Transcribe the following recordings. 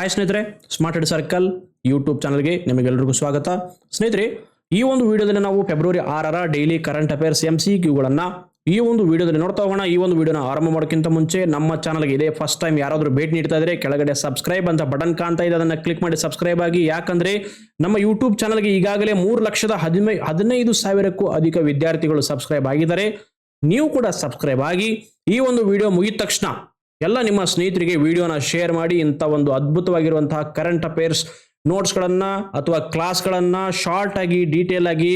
Hi ಸ್ನೇಹಿತರೆ smart head circle YouTube ಚಾನಲ್ಗೆ ನಿಮಗೆಲ್ಲರಿಗೂ ಸ್ವಾಗತ. ಸ್ನೇಹಿತರೆ, ಈ ಒಂದು ವಿಡಿಯೋದಲ್ಲಿ ನಾವು ಫೆಬ್ರವರಿ ಆರರ daily current affairs M C ಕ್ಯೂಗಳನ್ನು ಈ ಒಂದು ವಿಡಿಯೋದಲ್ಲಿ ನೋಡ್ತಾ ಹೋಗೋಣ. ಈ ಒಂದು ವಿಡಿಯೋನ ಆರಂಭ ಮಾಡೋಕ್ಕಿಂತ ಮುಂಚೆ ನಮ್ಮ ಚಾನಲ್ಗೆ ಇದೇ ಫಸ್ಟ್ ಟೈಮ್ ಯಾರಾದರೂ ಭೇಟಿ ನೀಡ್ತಾ ಇದ್ರೆ ಕೆಳಗಡೆ ಸಬ್ಸ್ಕ್ರೈಬ್ ಅಂತ ಬಟನ್ ಕಾಣ್ತಾ ಇದೆ. ಅದನ್ನು ಕ್ಲಿಕ್ ಮಾಡಿ ಸಬ್ಸ್ಕ್ರೈಬ್ ಆಗಿ. ಯಾಕಂದರೆ ನಮ್ಮ ಯೂಟ್ಯೂಬ್ ಚಾನಲ್ಗೆ ಈಗಾಗಲೇ ಮೂರು ಲಕ್ಷದ ಹದಿನೈ ಹದಿನೈದು ಸಾವಿರಕ್ಕೂ ಅಧಿಕ ವಿದ್ಯಾರ್ಥಿಗಳು ಸಬ್ಸ್ಕ್ರೈಬ್ ಆಗಿದ್ದಾರೆ. ನೀವು ಕೂಡ ಸಬ್ಸ್ಕ್ರೈಬ್ ಆಗಿ ಈ ಒಂದು ವಿಡಿಯೋ ಮುಗಿದ ತಕ್ಷಣ ಎಲ್ಲ ನಿಮ್ಮ ಸ್ನೇಹಿತರಿಗೆ ವಿಡಿಯೋನ ಶೇರ್ ಮಾಡಿ ಇಂಥ ಒಂದು ಅದ್ಭುತವಾಗಿರುವಂತಹ ಕರೆಂಟ್ ಅಫೇರ್ಸ್ ನೋಟ್ಸ್ಗಳನ್ನು ಅಥವಾ ಕ್ಲಾಸ್ಗಳನ್ನು ಶಾರ್ಟ್ ಆಗಿ ಡೀಟೇಲ್ ಆಗಿ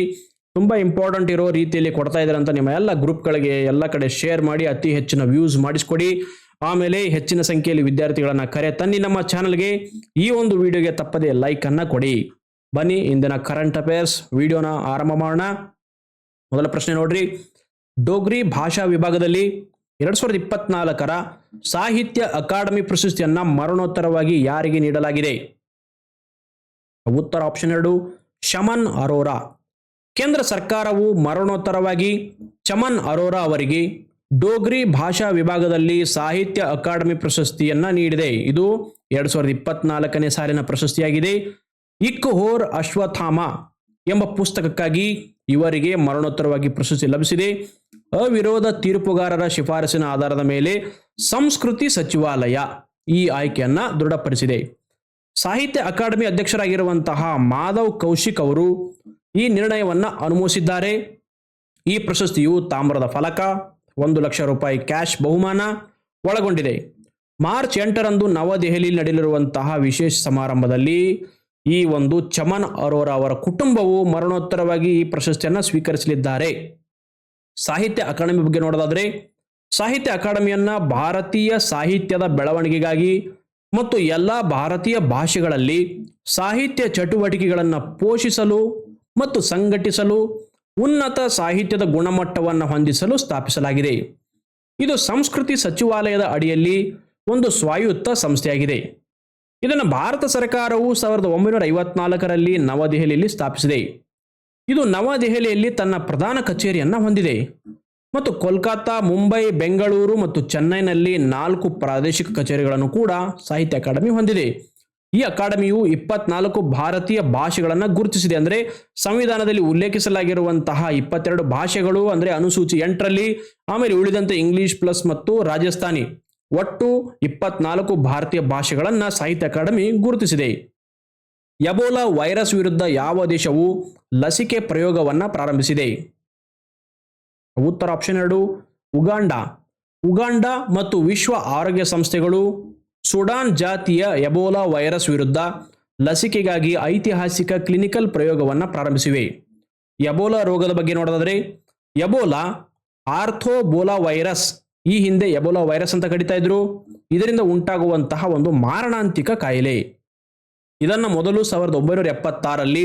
ತುಂಬಾ ಇಂಪಾರ್ಟೆಂಟ್ ಇರೋ ರೀತಿಯಲ್ಲಿ ಕೊಡ್ತಾ ಇದ್ದಾರೆ ಅಂತ ನಿಮ್ಮ ಎಲ್ಲ ಗ್ರೂಪ್ಗಳಿಗೆ ಎಲ್ಲ ಕಡೆ ಶೇರ್ ಮಾಡಿ ಅತಿ ಹೆಚ್ಚಿನ ವ್ಯೂಸ್ ಮಾಡಿಸ್ಕೊಡಿ. ಆಮೇಲೆ ಹೆಚ್ಚಿನ ಸಂಖ್ಯೆಯಲ್ಲಿ ವಿದ್ಯಾರ್ಥಿಗಳನ್ನು ಕರೆ ತನ್ನಿ ನಮ್ಮ ಚಾನಲ್ಗೆ ಈ ಒಂದು ವಿಡಿಯೋಗೆ ತಪ್ಪದೆ ಲೈಕ್ ಅನ್ನ ಕೊಡಿ. ಬನ್ನಿ, ಇಂದಿನ ಕರೆಂಟ್ ಅಫೇರ್ಸ್ ವಿಡಿಯೋನ ಆರಂಭ ಮಾಡೋಣ. ಮೊದಲ ಪ್ರಶ್ನೆ ನೋಡ್ರಿ. ಡೋಗ್ರಿ ಭಾಷಾ ವಿಭಾಗದಲ್ಲಿ ಎರಡ್ ಸಾವಿರದ ಇಪ್ಪತ್ನಾಲ್ಕರ ಸಾಹಿತ್ಯ ಅಕಾಡೆಮಿ ಪ್ರಶಸ್ತಿಯನ್ನ ಮರಣೋತ್ತರವಾಗಿ ಯಾರಿಗೆ ನೀಡಲಾಗಿದೆ? ಉತ್ತರ ಆಪ್ಷನ್ ಎರಡು, ಶಮನ್ ಅರೋರಾ. ಕೇಂದ್ರ ಸರ್ಕಾರವು ಮರಣೋತ್ತರವಾಗಿ ಚಮನ್ ಅರೋರಾ ಅವರಿಗೆ ಡೋಗ್ರಿ ಭಾಷಾ ವಿಭಾಗದಲ್ಲಿ ಸಾಹಿತ್ಯ ಅಕಾಡೆಮಿ ಪ್ರಶಸ್ತಿಯನ್ನ ನೀಡಿದೆ. ಇದು ಎರಡ್ ಸಾವಿರದ ಇಪ್ಪತ್ನಾಲ್ಕನೇ ಸಾಲಿನ ಪ್ರಶಸ್ತಿಯಾಗಿದೆ. ಇಕ್ ಹೋರ್ ಅಶ್ವಥಾಮ ಎಂಬ ಪುಸ್ತಕಕ್ಕಾಗಿ ಇವರಿಗೆ ಮರಣೋತ್ತರವಾಗಿ ಪ್ರಶಸ್ತಿ ಲಭಿಸಿದೆ. ಅವಿರೋಧ ತೀರ್ಪುಗಾರರ ಶಿಫಾರಸಿನ ಆಧಾರದ ಮೇಲೆ ಸಂಸ್ಕೃತಿ ಸಚಿವಾಲಯ ಈ ಆಯ್ಕೆಯನ್ನ ದೃಢಪಡಿಸಿದೆ. ಸಾಹಿತ್ಯ ಅಕಾಡೆಮಿ ಅಧ್ಯಕ್ಷರಾಗಿರುವಂತಹ ಮಾಧವ್ ಕೌಶಿಕ್ ಅವರು ಈ ನಿರ್ಣಯವನ್ನ ಅನುಮೋದಿಸಿದ್ದಾರೆ ಈ ಪ್ರಶಸ್ತಿಯು ತಾಮ್ರದ ಫಲಕ, ಒಂದು ಲಕ್ಷ ರೂಪಾಯಿ ಕ್ಯಾಶ್ ಬಹುಮಾನ ಒಳಗೊಂಡಿದೆ. ಮಾರ್ಚ್ ಎಂಟರಂದು ನವದೆಹಲಿಯಲ್ಲಿ ನಡೆಯಲಿರುವಂತಹ ವಿಶೇಷ ಸಮಾರಂಭದಲ್ಲಿ ಈ ಒಂದು ಚಮನ್ ಅರೋರಾ ಅವರ ಕುಟುಂಬವು ಮರಣೋತ್ತರವಾಗಿ ಈ ಪ್ರಶಸ್ತಿಯನ್ನು ಸ್ವೀಕರಿಸಲಿದ್ದಾರೆ. ಸಾಹಿತ್ಯ ಅಕಾಡೆಮಿ ಬಗ್ಗೆ ನೋಡೋದಾದ್ರೆ, ಸಾಹಿತ್ಯ ಅಕಾಡೆಮಿಯನ್ನ ಭಾರತೀಯ ಸಾಹಿತ್ಯದ ಬೆಳವಣಿಗೆಗಾಗಿ ಮತ್ತು ಎಲ್ಲ ಭಾರತೀಯ ಭಾಷೆಗಳಲ್ಲಿ ಸಾಹಿತ್ಯ ಚಟುವಟಿಕೆಗಳನ್ನು ಪೋಷಿಸಲು ಮತ್ತು ಸಂಘಟಿಸಲು ಉನ್ನತ ಸಾಹಿತ್ಯದ ಗುಣಮಟ್ಟವನ್ನು ಹೊಂದಿಸಲು ಸ್ಥಾಪಿಸಲಾಗಿದೆ. ಇದು ಸಂಸ್ಕೃತಿ ಸಚಿವಾಲಯದ ಅಡಿಯಲ್ಲಿ ಒಂದು ಸ್ವಾಯುತ್ತ ಸಂಸ್ಥೆಯಾಗಿದೆ. ಇದನ್ನು ಭಾರತ ಸರ್ಕಾರವು ಸಾವಿರದ ಒಂಬೈನೂರ ಐವತ್ನಾಲ್ಕರಲ್ಲಿ ನವದೆಹಲಿಯಲ್ಲಿ ಸ್ಥಾಪಿಸಿದೆ. ಇದು ನವದೆಹಲಿಯಲ್ಲಿ ತನ್ನ ಪ್ರಧಾನ ಕಚೇರಿಯನ್ನು ಹೊಂದಿದೆ. ಮತ್ತು ಕೋಲ್ಕತ್ತಾ, ಮುಂಬೈ, ಬೆಂಗಳೂರು ಮತ್ತು ಚೆನ್ನೈನಲ್ಲಿ ನಾಲ್ಕು ಪ್ರಾದೇಶಿಕ ಕಚೇರಿಗಳನ್ನು ಕೂಡ ಸಾಹಿತ್ಯ ಅಕಾಡೆಮಿ ಹೊಂದಿದೆ. ಈ ಅಕಾಡೆಮಿಯು ಇಪ್ಪತ್ನಾಲ್ಕು ಭಾರತೀಯ ಭಾಷೆಗಳನ್ನು ಗುರುತಿಸಿದೆ. ಅಂದರೆ ಸಂವಿಧಾನದಲ್ಲಿ ಉಲ್ಲೇಖಿಸಲಾಗಿರುವಂತಹ ಇಪ್ಪತ್ತೆರಡು ಭಾಷೆಗಳು ಅಂದರೆ ಅನುಸೂಚಿ ಎಂಟರಲ್ಲಿ, ಆಮೇಲೆ ಉಳಿದಂತೆ ಇಂಗ್ಲಿಷ್ ಪ್ಲಸ್ ಮತ್ತು ರಾಜಸ್ಥಾನಿ. ಒಟ್ಟು ಇಪ್ಪತ್ನಾಲ್ಕು ಭಾರತೀಯ ಭಾಷೆಗಳನ್ನು ಸಾಹಿತ್ಯ ಅಕಾಡೆಮಿ ಗುರುತಿಸಿದೆ. ಎಬೋಲಾ ವೈರಸ್ ವಿರುದ್ಧ ಯಾವ ದೇಶವು ಲಸಿಕೆ ಪ್ರಯೋಗವನ್ನು ಪ್ರಾರಂಭಿಸಿದೆ? ಉತ್ತರ ಆಪ್ಷನ್ ಎರಡು, ಉಗಾಂಡ. ಉಗಾಂಡ ಮತ್ತು ವಿಶ್ವ ಆರೋಗ್ಯ ಸಂಸ್ಥೆಗಳು ಸುಡಾನ್ ಜಾತಿಯ ಎಬೋಲಾ ವೈರಸ್ ವಿರುದ್ಧ ಲಸಿಕೆಗಾಗಿ ಐತಿಹಾಸಿಕ ಕ್ಲಿನಿಕಲ್ ಪ್ರಯೋಗವನ್ನು ಪ್ರಾರಂಭಿಸಿವೆ. ಎಬೋಲಾ ರೋಗದ ಬಗ್ಗೆ ನೋಡೋದಾದ್ರೆ, ಎಬೋಲಾ ಆರ್ಥೋಬೋಲಾ ವೈರಸ್, ಈ ಹಿಂದೆ ಎಬೋಲಾ ವೈರಸ್ ಅಂತ ಕಡಿತಾ ಇದ್ರು. ಇದರಿಂದ ಉಂಟಾಗುವಂತಹ ಒಂದು ಮಾರಣಾಂತಿಕ ಕಾಯಿಲೆ. ಇದನ್ನು ಮೊದಲು ಸಾವಿರದ ಒಂಬೈನೂರ ಎಪ್ಪತ್ತಾರಲ್ಲಿ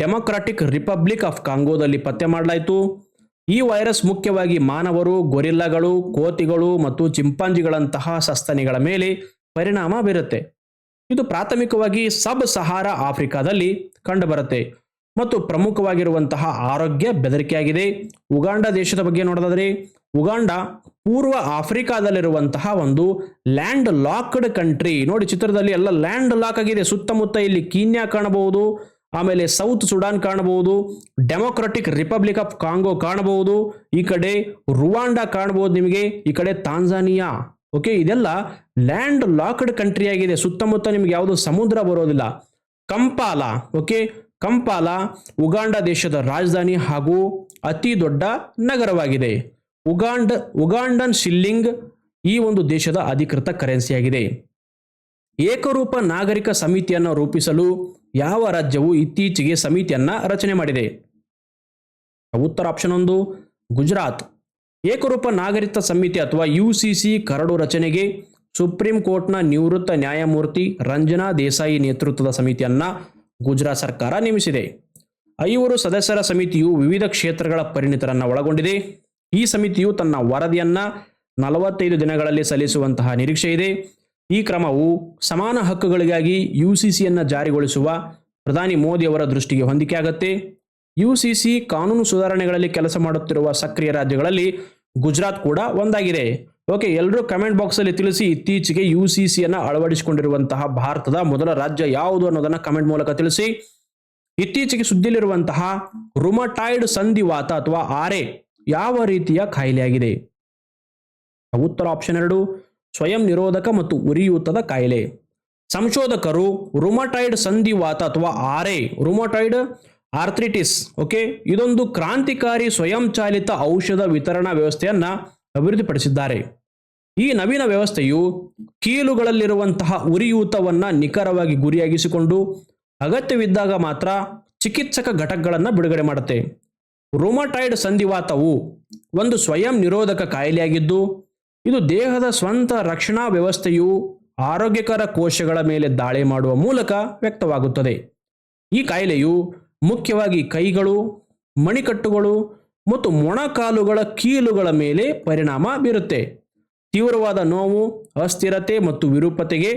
ಡೆಮೊಕ್ರಾಟಿಕ್ ರಿಪಬ್ಲಿಕ್ ಆಫ್ ಕಾಂಗೋದಲ್ಲಿ ಪತ್ತೆ ಮಾಡಲಾಯಿತು. ಈ ವೈರಸ್ ಮುಖ್ಯವಾಗಿ ಮಾನವರು, ಗೊರಿಲ್ಲಗಳು, ಕೋತಿಗಳು ಮತ್ತು ಚಿಂಪಾಂಜಿಗಳಂತಹ ಸಸ್ತನಿಗಳ ಮೇಲೆ ಪರಿಣಾಮ ಬೀರುತ್ತೆ. ಇದು ಪ್ರಾಥಮಿಕವಾಗಿ ಸಬ್ ಸಹಾರಾ ಆಫ್ರಿಕಾದಲ್ಲಿ ಕಂಡುಬರುತ್ತೆ ಮತ್ತು ಪ್ರಮುಖವಾಗಿರುವಂತಹ ಆರೋಗ್ಯ ಬೆದರಿಕೆಯಾಗಿದೆ. ಉಗಾಂಡ ದೇಶದ ಬಗ್ಗೆ ನೋಡೋದಾದ್ರೆ ಉಗಾಂಡ ಪೂರ್ವ ಆಫ್ರಿಕಾದಲ್ಲಿರುವಂತಹ ಒಂದು ಲ್ಯಾಂಡ್ ಲಾಕ್ಡ್ ಕಂಟ್ರಿ. ನೋಡಿ ಚಿತ್ರದಲ್ಲಿ ಎಲ್ಲ ಲ್ಯಾಂಡ್ ಲಾಕ್ ಆಗಿದೆ. ಸುತ್ತಮುತ್ತ ಇಲ್ಲಿ ಕೀನ್ಯಾ ಕಾಣಬಹುದು, ಆಮೇಲೆ ಸೌತ್ ಸುಡಾನ್ ಕಾಣಬಹುದು, ಡೆಮೊಕ್ರಾಟಿಕ್ ರಿಪಬ್ಲಿಕ್ ಆಫ್ ಕಾಂಗೋ ಕಾಣಬಹುದು, ಈ ಕಡೆ ರುವಾಂಡಾ ಕಾಣಬಹುದು ನಿಮಗೆ, ಈ ಕಡೆ ತಾಂಜಾನಿಯಾ. ಓಕೆ, ಇದೆಲ್ಲ ಲ್ಯಾಂಡ್ ಲಾಕ್ಡ್ ಕಂಟ್ರಿ ಆಗಿದೆ. ಸುತ್ತಮುತ್ತ ನಿಮ್ಗೆ ಯಾವುದು ಸಮುದ್ರ ಬರೋದಿಲ್ಲ. ಕಂಪಾಲ, ಓಕೆ, ಕಂಪಾಲ ಉಗಾಂಡ ದೇಶದ ರಾಜಧಾನಿ ಹಾಗೂ ಅತಿ ದೊಡ್ಡ ನಗರವಾಗಿದೆ. ಉಗಾಂಡ, ಉಗಾಂಡನ್ ಶಿಲ್ಲಿಂಗ್ ಈ ಒಂದು ದೇಶದ ಅಧಿಕೃತ ಕರೆನ್ಸಿಯಾಗಿದೆ. ಏಕರೂಪ ನಾಗರಿಕ ಸಮಿತಿಯನ್ನು ರೂಪಿಸಲು ಯಾವ ರಾಜ್ಯವು ಇತ್ತೀಚೆಗೆ ಸಮಿತಿಯನ್ನ ರಚನೆ ಮಾಡಿದೆ? ಉತ್ತರ ಆಪ್ಷನ್ ಒಂದು, ಗುಜರಾತ್. ಏಕರೂಪ ನಾಗರಿಕ ಸಮಿತಿ ಅಥವಾ ಯು ಸಿ ಕರಡು ರಚನೆಗೆ ಸುಪ್ರೀಂ ಕೋರ್ಟ್ನ ನಿವೃತ್ತ ನ್ಯಾಯಮೂರ್ತಿ ರಂಜನಾ ದೇಸಾಯಿ ನೇತೃತ್ವದ ಸಮಿತಿಯನ್ನ ಗುಜರಾತ್ ಸರ್ಕಾರ ನೇಮಿಸಿದೆ. ಐವರು ಸದಸ್ಯರ ಸಮಿತಿಯು ವಿವಿಧ ಕ್ಷೇತ್ರಗಳ ಪರಿಣಿತರನ್ನು ಒಳಗೊಂಡಿದೆ. ಈ ಸಮಿತಿಯು ತನ್ನ ವರದಿಯನ್ನ ನಲವತ್ತೈದು ದಿನಗಳಲ್ಲಿ ಸಲ್ಲಿಸುವಂತಹ ನಿರೀಕ್ಷೆ ಇದೆ. ಈ ಕ್ರಮವು ಸಮಾನ ಹಕ್ಕುಗಳಿಗಾಗಿ ಯು ಸಿ ಸಿಯನ್ನು ಜಾರಿಗೊಳಿಸುವ ಪ್ರಧಾನಿ ಮೋದಿ ಅವರ ದೃಷ್ಟಿಗೆ ಹೊಂದಿಕೆಯಾಗತ್ತೆ ಯು ಸಿ ಕಾನೂನು ಸುಧಾರಣೆಗಳಲ್ಲಿ ಕೆಲಸ ಮಾಡುತ್ತಿರುವ ಸಕ್ರಿಯ ರಾಜ್ಯಗಳಲ್ಲಿ ಗುಜರಾತ್ ಕೂಡ ಒಂದಾಗಿದೆ. ಓಕೆ ಎಲ್ಲರೂ ಕಮೆಂಟ್ ಬಾಕ್ಸ್ ಅಲ್ಲಿ ತಿಳಿಸಿ ಇತ್ತೀಚೆಗೆ ಯು ಸಿ ಸಿಯನ್ನು ಅಳವಡಿಸಿಕೊಂಡಿರುವಂತಹ ಭಾರತದ ಮೊದಲ ರಾಜ್ಯ ಯಾವುದು ಅನ್ನೋದನ್ನ ಕಮೆಂಟ್ ಮೂಲಕ ತಿಳಿಸಿ. ಇತ್ತೀಚೆಗೆ ಸುದ್ದಿಯಲ್ಲಿರುವಂತಹ ರುಮಟಾಯ್ಡ್ ಸಂಧಿವಾತ ಅಥವಾ ಆರೆ ಯಾವ ರೀತಿಯ ಕಾಯಿಲೆಯಾಗಿದೆ? ಉತ್ತರ ಆಪ್ಷನ್ ಎರಡು, ಸ್ವಯಂ ನಿರೋಧಕ ಮತ್ತು ಉರಿಯೂತದ ಕಾಯಿಲೆ. ಸಂಶೋಧಕರು ರುಮಟಾಯ್ಡ್ ಸಂಧಿವಾತ ಅಥವಾ ಆರೆ ರುಮಟಾಯ್ಡ್ ಆರ್ಥ್ರಿಟಿಸ್, ಓಕೆ? ಇದೊಂದು ಕ್ರಾಂತಿಕಾರಿ ಸ್ವಯಂಚಾಲಿತ ಔಷಧ ವಿತರಣಾ ವ್ಯವಸ್ಥೆಯನ್ನು ಅಭಿವೃದ್ಧಿಪಡಿಸಿದ್ದಾರೆ. ಈ ನವೀನ ವ್ಯವಸ್ಥೆಯು ಕೀಲುಗಳಲ್ಲಿರುವಂತಹ ಉರಿಯೂತವನ್ನು ನಿಖರವಾಗಿ ಗುರಿಯಾಗಿಸಿಕೊಂಡು ಅಗತ್ಯವಿದ್ದಾಗ ಮಾತ್ರ ಚಿಕಿತ್ಸಕ ಘಟಕಗಳನ್ನು ಬಿಡುಗಡೆ ಮಾಡುತ್ತೆ. ರುಮಟಾಯ್ಡ್ ಸಂಧಿವಾತವು ಒಂದು ಸ್ವಯಂ ನಿರೋಧಕ ಕಾಯಿಲೆಯಾಗಿದ್ದು, ಇದು ದೇಹದ ಸ್ವಂತ ರಕ್ಷಣಾ ವ್ಯವಸ್ಥೆಯು ಆರೋಗ್ಯಕರ ಕೋಶಗಳ ಮೇಲೆ ದಾಳಿ ಮಾಡುವ ಮೂಲಕ ವ್ಯಕ್ತವಾಗುತ್ತದೆ. ಈ ಕಾಯಿಲೆಯು ಮುಖ್ಯವಾಗಿ ಕೈಗಳು, ಮಣಿಕಟ್ಟುಗಳು ಮತ್ತು ಮೊಣಕಾಲುಗಳ ಕೀಲುಗಳ ಮೇಲೆ ಪರಿಣಾಮ ಬೀರುತ್ತೆ. ತೀವ್ರವಾದ ನೋವು, ಅಸ್ಥಿರತೆ ಮತ್ತು ವಿರೂಪತೆಗೆ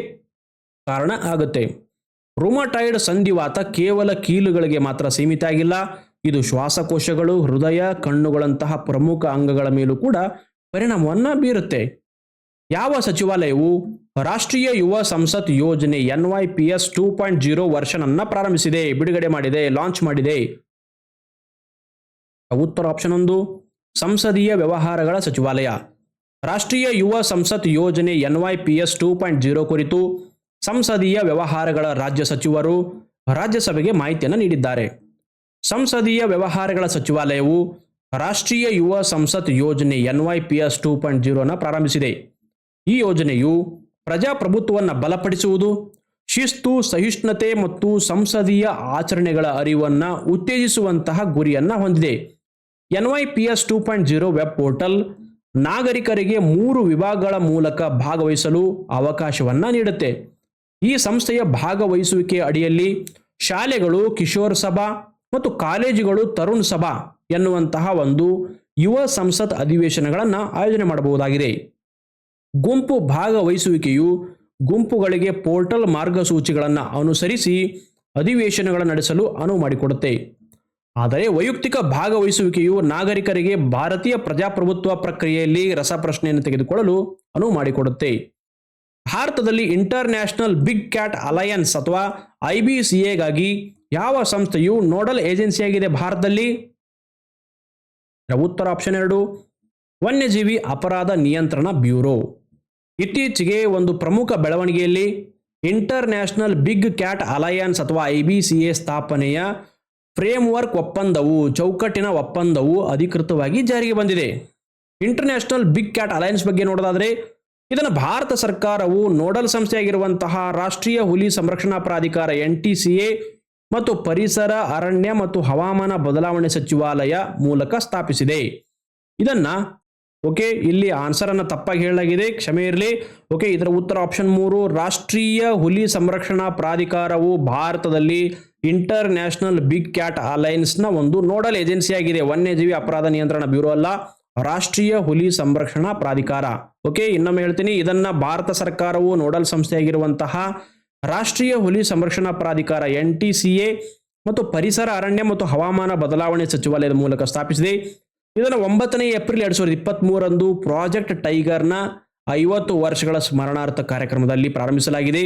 ಕಾರಣ ಆಗುತ್ತೆ. ರುಮಟಾಯ್ಡ್ ಸಂಧಿವಾತ ಕೇವಲ ಕೀಲುಗಳಿಗೆ ಮಾತ್ರ ಸೀಮಿತ ಆಗಿಲ್ಲ ಇದು ಶ್ವಾಸಕೋಶಗಳು, ಹೃದಯ, ಕಣ್ಣುಗಳಂತಹ ಪ್ರಮುಖ ಅಂಗಗಳ ಮೇಲೂ ಕೂಡ ಪರಿಣಾಮವನ್ನು ಬೀರುತ್ತೆ. ಯಾವ ಸಚಿವಾಲಯವು ರಾಷ್ಟ್ರೀಯ ಯುವ ಸಂಸತ್ ಯೋಜನೆ N Y P S two point zero version ಅನ್ನ ಪ್ರಾರಂಭಿಸಿದೆ, ಬಿಡುಗಡೆ ಮಾಡಿದೆ, ಲಾಂಚ್ ಮಾಡಿದೆ? ಉತ್ತರ ಆಪ್ಷನ್ ಒಂದು, ಸಂಸದೀಯ ವ್ಯವಹಾರಗಳ ಸಚಿವಾಲಯ. ರಾಷ್ಟ್ರೀಯ ಯುವ ಸಂಸತ್ ಯೋಜನೆ N Y P S two point zero ಕುರಿತು ಸಂಸದೀಯ ವ್ಯವಹಾರಗಳ ರಾಜ್ಯ ಸಚಿವರು ರಾಜ್ಯಸಭೆಗೆ ಮಾಹಿತಿಯನ್ನು ನೀಡಿದ್ದಾರೆ. ಸಂಸದೀಯ ವ್ಯವಹಾರಗಳ ಸಚಿವಾಲಯವು ರಾಷ್ಟ್ರೀಯ ಯುವ ಸಂಸತ್ ಯೋಜನೆ N Y P S two point ಜೀರೋನ ಪ್ರಾರಂಭಿಸಿದೆ. ಈ ಯೋಜನೆಯು ಪ್ರಜಾಪ್ರಭುತ್ವವನ್ನು ಬಲಪಡಿಸುವುದು, ಶಿಸ್ತು, ಸಹಿಷ್ಣುತೆ ಮತ್ತು ಸಂಸದೀಯ ಆಚರಣೆಗಳ ಅರಿವನ್ನು ಉತ್ತೇಜಿಸುವಂತಹ ಗುರಿಯನ್ನು ಹೊಂದಿದೆ. N Y P S two point zero web portal ನಾಗರಿಕರಿಗೆ ಮೂರು ವಿಭಾಗಗಳ ಮೂಲಕ ಭಾಗವಹಿಸಲು ಅವಕಾಶವನ್ನು ನೀಡುತ್ತೆ. ಈ ಸಂಸ್ಥೆಯ ಭಾಗವಹಿಸುವಿಕೆ ಅಡಿಯಲ್ಲಿ ಶಾಲೆಗಳು ಕಿಶೋರ್ ಸಭಾ ಮತ್ತು ಕಾಲೇಜುಗಳು ತರುಣ್ ಸಭಾ ಎನ್ನುವಂತಹ ಒಂದು ಯುವ ಸಂಸತ್ ಅಧಿವೇಶನಗಳನ್ನು ಆಯೋಜನೆ ಮಾಡಬಹುದಾಗಿದೆ. ಗುಂಪು ಭಾಗವಹಿಸುವಿಕೆಯು ಗುಂಪುಗಳಿಗೆ ಪೋರ್ಟಲ್ ಮಾರ್ಗಸೂಚಿಗಳನ್ನು ಅನುಸರಿಸಿ ಅಧಿವೇಶನಗಳನ್ನು ನಡೆಸಲು ಅನುವು ಮಾಡಿಕೊಡುತ್ತೆ. ಆದರೆ ವೈಯಕ್ತಿಕ ಭಾಗವಹಿಸುವಿಕೆಯು ನಾಗರಿಕರಿಗೆ ಭಾರತೀಯ ಪ್ರಜಾಪ್ರಭುತ್ವ ಪ್ರಕ್ರಿಯೆಯಲ್ಲಿ ರಸಪ್ರಶ್ನೆಯನ್ನು ತೆಗೆದುಕೊಳ್ಳಲು ಅನುವು ಮಾಡಿಕೊಡುತ್ತೆ. ಭಾರತದಲ್ಲಿ inter national big cat alliance ಅಥವಾ ಐ ಬಿ ಸಿ ಎಗಾಗಿ ಯಾವ ಸಂಸ್ಥೆಯು ನೋಡಲ್ ಏಜೆನ್ಸಿಯಾಗಿದೆ ಭಾರತದಲ್ಲಿ? ಉತ್ತರ ಆಪ್ಷನ್ ಎರಡು. ವನ್ಯಜೀವಿ ಅಪರಾಧ ನಿಯಂತ್ರಣ ಬ್ಯೂರೋ. ಇತ್ತೀಚೆಗೆ ಒಂದು ಪ್ರಮುಖ ಬೆಳವಣಿಗೆಯಲ್ಲಿ inter national big cat alliance ಅಥವಾ ಐ ಬಿ ಸಿ ಎ ಸ್ಥಾಪನೆಯ ಫ್ರೇಮ್ವರ್ಕ್ ಒಪ್ಪಂದವು, ಚೌಕಟ್ಟಿನ ಒಪ್ಪಂದವು ಅಧಿಕೃತವಾಗಿ ಜಾರಿಗೆ ಬಂದಿದೆ. ಇಂಟರ್ನ್ಯಾಷನಲ್ ಬಿಗ್ ಕ್ಯಾಟ್ ಅಲಯನ್ಸ್ ಬಗ್ಗೆ ನೋಡೋದಾದರೆ, ಇದನ್ನು ಭಾರತ ಸರ್ಕಾರವು ನೋಡಲ್ ಸಂಸ್ಥೆಯಾಗಿರುವಂತಹ ರಾಷ್ಟ್ರೀಯ ಹುಲಿ ಸಂರಕ್ಷಣಾ ಪ್ರಾಧಿಕಾರ ಎನ್ ಟಿ ಸಿ ಎ ಮತ್ತು ಪರಿಸರ, ಅರಣ್ಯ ಮತ್ತು ಹವಾಮಾನ ಬದಲಾವಣೆ ಸಚಿವಾಲಯ ಮೂಲಕ ಸ್ಥಾಪಿಸಿದೆ. ಇದನ್ನ, ಓಕೆ, ಇಲ್ಲಿ ಆನ್ಸರ್ ಅನ್ನ ತಪ್ಪಾಗಿ ಹೇಳಲಾಗಿದೆ, ಕ್ಷಮೆ ಇರಲಿ. ಓಕೆ, ಇದರ ಉತ್ತರ ಆಪ್ಷನ್ ಮೂರು, ರಾಷ್ಟ್ರೀಯ ಹುಲಿ ಸಂರಕ್ಷಣಾ ಪ್ರಾಧಿಕಾರವು ಭಾರತದಲ್ಲಿ ಇಂಟರ್ ನ್ಯಾಷನಲ್ ಬಿಗ್ ಕ್ಯಾಟ್ ಅಲೈನ್ಸ್ನ ಒಂದು ನೋಡಲ್ ಏಜೆನ್ಸಿ ಆಗಿದೆ. ವನ್ಯಜೀವಿ ಅಪರಾಧ ನಿಯಂತ್ರಣ ಬ್ಯೂರೋ ಅಲ್ಲ, ರಾಷ್ಟ್ರೀಯ ಹುಲಿ ಸಂರಕ್ಷಣಾ ಪ್ರಾಧಿಕಾರ. ಓಕೆ, ಇನ್ನೊಮ್ಮೆ ಹೇಳ್ತೀನಿ, ಇದನ್ನ ಭಾರತ ಸರ್ಕಾರವು ನೋಡಲ್ ಸಂಸ್ಥೆಯಾಗಿರುವಂತಹ ರಾಷ್ಟ್ರೀಯ ಹುಲಿ ಸಂರಕ್ಷಣಾ ಪ್ರಾಧಿಕಾರ ಎನ್ ಟಿ ಸಿ ಎ ಮತ್ತು ಪರಿಸರ ಅರಣ್ಯ ಮತ್ತು ಹವಾಮಾನ ಬದಲಾವಣೆ ಸಚಿವಾಲಯದ ಮೂಲಕ ಸ್ಥಾಪಿಸಿದೆ. ಇದನ್ನು ಒಂಬತ್ತನೇ ಏಪ್ರಿಲ್ ಎರಡ್ ಸಾವಿರದ ಇಪ್ಪತ್ತ್ ಮೂರರಂದು ಪ್ರಾಜೆಕ್ಟ್ ಟೈಗರ್ನ ಐವತ್ತು ವರ್ಷಗಳ ಸ್ಮರಣಾರ್ಥ ಕಾರ್ಯಕ್ರಮದಲ್ಲಿ ಪ್ರಾರಂಭಿಸಲಾಗಿದೆ.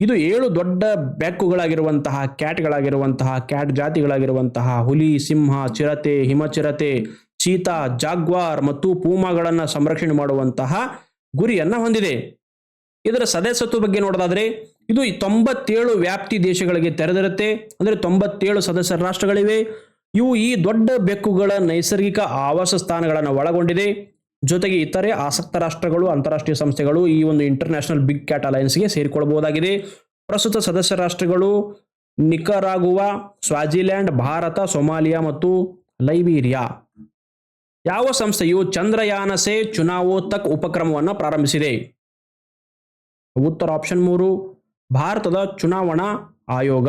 ಇದು ಏಳು ದೊಡ್ಡ ಬೆಕ್ಕುಗಳಾಗಿರುವಂತಹ ಕ್ಯಾಟ್ಗಳಾಗಿರುವಂತಹ, ಕ್ಯಾಟ್ ಜಾತಿಗಳಾಗಿರುವಂತಹ ಹುಲಿ, ಸಿಂಹ, ಚಿರತೆ, ಹಿಮಚಿರತೆ, ಚೀತಾ, ಜಾಗ್ವಾರ್ ಮತ್ತು ಪೂಮಾಗಳನ್ನು ಸಂರಕ್ಷಣೆ ಮಾಡುವಂತಹ ಗುರಿಯನ್ನು ಹೊಂದಿದೆ. ಇದರ ಸದಸ್ಯತ್ವ ಬಗ್ಗೆ ನೋಡೋದಾದ್ರೆ ಇದು ತೊಂಬತ್ತೇಳು ವ್ಯಾಪ್ತಿ ದೇಶಗಳಿಗೆ ತೆರೆದಿರುತ್ತೆ. ಅಂದರೆ ತೊಂಬತ್ತೇಳು ಸದಸ್ಯ ರಾಷ್ಟ್ರಗಳಿವೆ. ಇವು ಈ ದೊಡ್ಡ ಬೆಕ್ಕುಗಳ ನೈಸರ್ಗಿಕ ಆವಾಸ ಸ್ಥಾನಗಳನ್ನು ಒಳಗೊಂಡಿದೆ. ಜೊತೆಗೆ ಇತರೆ ಆಸಕ್ತ ರಾಷ್ಟ್ರಗಳು, ಅಂತಾರಾಷ್ಟ್ರೀಯ ಸಂಸ್ಥೆಗಳು ಈ ಒಂದು ಇಂಟರ್ನ್ಯಾಷನಲ್ ಬಿಗ್ ಕ್ಯಾಟ್ ಅಲಯನ್ಸ್ಗೆ ಸೇರಿಕೊಳ್ಳಬಹುದಾಗಿದೆ. ಪ್ರಸ್ತುತ ಸದಸ್ಯ ರಾಷ್ಟ್ರಗಳು ನಿಖರಾಗುವ ಸ್ವಾಜಿಲ್ಯಾಂಡ್, ಭಾರತ, ಸೊಮಾಲಿಯಾ ಮತ್ತು ಲೈಬೀರಿಯಾ. ಯಾವ ಸಂಸ್ಥೆಯು ಚಂದ್ರಯಾನಸೆ ತಕ್ ಉಪಕ್ರಮವನ್ನು ಪ್ರಾರಂಭಿಸಿದೆ? ಉತ್ತರ ಆಪ್ಷನ್ ಮೂರು. ಭಾರತದ ಚುನಾವಣಾ ಆಯೋಗ.